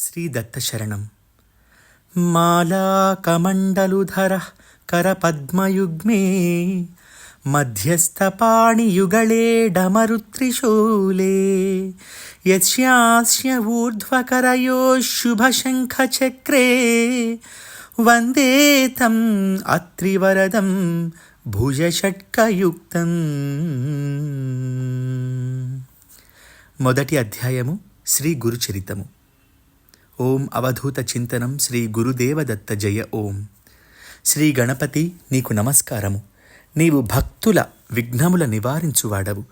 శ్రీదత్తశరణం. మాలాకమండలుధర కరపద్మయుగ్మే మధ్యస్థపాణియుగళే డమరుత్రిశూలే యస్యాస్య ఊర్ధ్వకరయో శుభశంఖచక్రే వందే తం అత్రివరదం భుజషట్కయుక్తం. మొదటి అధ్యాయము శ్రీ గురుచరితము. ఓం అవధూత చింతనం శ్రీ గురుదేవదత్త జయ ఓం. శ్రీ గణపతి నీకు నమస్కారము. నీవు భక్తుల విఘ్నముల నివారించువాడవు.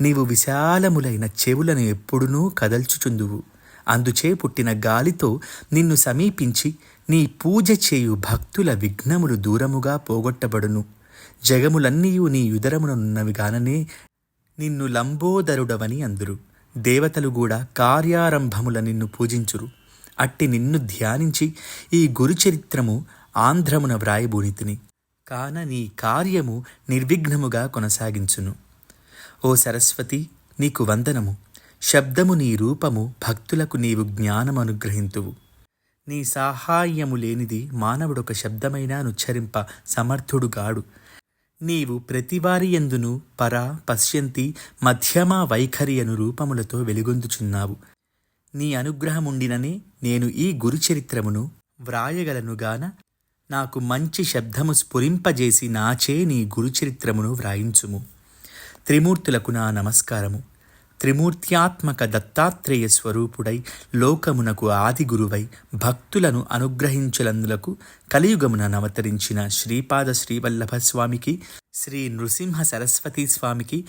నీవు విశాలములైన చెవులను ఎప్పుడునూ కదల్చుచుందువు. అందుచే పుట్టిన గాలితో నిన్ను సమీపించి నీ పూజ చేయు భక్తుల విఘ్నములు దూరముగా పోగొట్టబడును. జగములన్నీయు నీ యుదరముననున్నవిగాననే నిన్ను లంబోదరుడవని అందురు. దేవతలు కూడా కార్యారంభముల నిన్ను పూజించురు. అట్టి నిన్ను ధ్యానించి ఈ గురుచరిత్రము ఆంధ్రమున వ్రాయబూనితిని కాన నీ కార్యము నిర్విఘ్నముగా కొనసాగించును. ఓ సరస్వతి నీకు వందనము. శబ్దము నీ రూపము భక్తులకు నీవు జ్ఞానమనుగ్రహింతువు. నీ సాహాయ్యము లేనిది మానవుడొక శబ్దమైనా నుచ్చరింప సమర్థుడుగాడు నీవు ప్రతివారి ఎందును పరా పశ్యంతి మధ్యమా వైఖరియను రూపములతో వెలుగొందుచున్నావు. నీ అనుగ్రహముండిననే నేను ఈ గురుచరిత్రమును వ్రాయగలనుగాన నాకు మంచి శబ్దము స్ఫురింపజేసి నాచే నీ గురుచరిత్రమును వ్రాయించుము. త్రిమూర్తులకు నా నమస్కారము. త్రిమూర్త్యాత్మక దత్తాత్రేయ స్వరూపుడై లోకమునకు ఆది గురువై భక్తులను అనుగ్రహించులందులకు కలియుగమున నవతరించిన శ్రీపాద శ్రీవల్లభ స్వామికి శ్రీ నృసింహ సరస్వతీ స్వామికి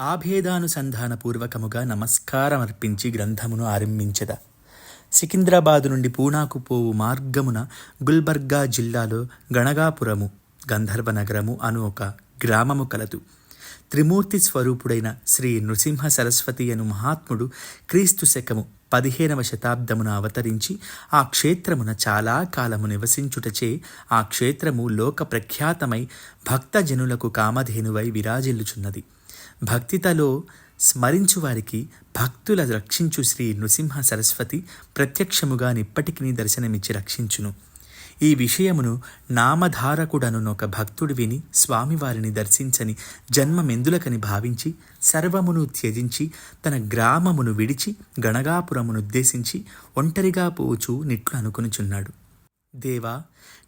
ఆభేదానుసంధానపూర్వకముగా నమస్కారమర్పించి గ్రంథమును ఆరంభించద. సికింద్రాబాదు నుండి పూనాకు పోవు మార్గమున గుల్బర్గా జిల్లాలో గణగాపురము గంధర్వ నగరము అను ఒక గ్రామము కలదు. త్రిమూర్తి స్వరూపుడైన శ్రీ నృసింహ సరస్వతి అను మహాత్ముడు క్రీస్తు శకము పదిహేనవ శతాబ్దమున అవతరించి ఆ క్షేత్రమున చాలా కాలము నివసించుటచే ఆ క్షేత్రము లోక ప్రఖ్యాతమై భక్తజనులకు కామధేనువై విరాజిల్లుచున్నది. భక్తితలో స్మరించు వారికి భక్తుల రక్షించు శ్రీ నృసింహ సరస్వతి ప్రత్యక్షముగా నిప్పటికీ దర్శనమిచ్చి రక్షించును. ఈ విషయమును నామధారకుడనునొక భక్తుడు విని స్వామివారిని దర్శించని జన్మమెందులకని భావించి సర్వమును త్యజించి తన గ్రామమును విడిచి గణగాపురమునుద్దేశించి ఒంటరిగా పోచు నిట్లు అనుకునిచున్నాడు. దేవా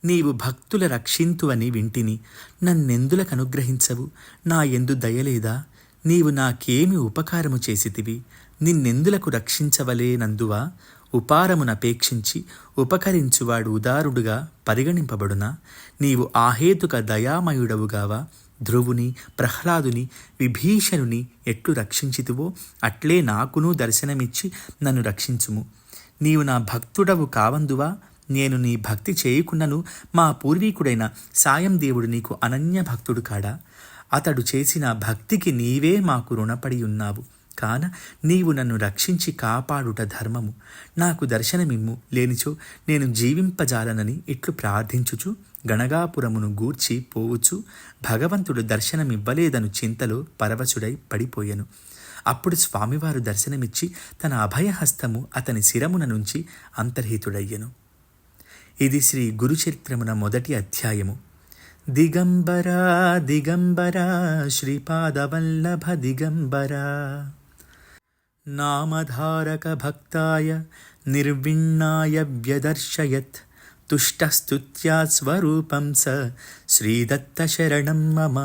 నీవు భక్తుల రక్షింతువని వింటిని నన్నెందులకు అనుగ్రహించవు? నా ఎందు దయలేదా నీవు నాకేమి ఉపకారము చేసితివి? నిన్నెందులకు రక్షించవలేనందువా? ఉపారమునపేక్షించి ఉపకరించువాడు ఉదారుడుగా పరిగణింపబడునా? నీవు ఆహేతుక దయామయుడవుగావా? ధ్రువుని ప్రహ్లాదుని విభీషణుని ఎట్లు రక్షించితువో అట్లే నాకును దర్శనమిచ్చి నన్ను రక్షించుము. నీవు నా భక్తుడవు కావందువా? నేను నీ భక్తి చేయకున్నను మా పూర్వీకుడైన సాయం దేవుడు నీకు అనన్య భక్తుడు కాడా? అతడు చేసిన భక్తికి నీవే మాకు రుణపడి ఉన్నావు. కాన నీవు నన్ను రక్షించి కాపాడుట ధర్మము. నాకు దర్శనమిమ్ము. లేనిచో నేను జీవింపజాలనని ఇట్లు ప్రార్థించుచు గణగాపురమును గూర్చి పోవుచు భగవంతుడు దర్శనమివ్వలేదను చింతలో పరవశుడై పడిపోయెను. అప్పుడు స్వామివారు దర్శనమిచ్చి తన అభయహస్తము అతని శిరమున నుంచి అంతర్హితుడయ్యెను. ఇది శ్రీ గురుచరిత్రమున మొదటి అధ్యాయము. దిగంబరా దిగంబరా శ్రీపాదవల్లభ దిగంబరా. नामधारकभक्ताय निर्विण्णाय व्यदर्शयत् तुष्टस्तुत्या స్వరూపం స శ్రీదత్తశరణం మమ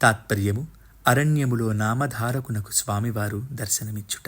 తాత్పర్యము అరణ్యములో నామధారకునకు స్వామివారు దర్శనమిచ్చుట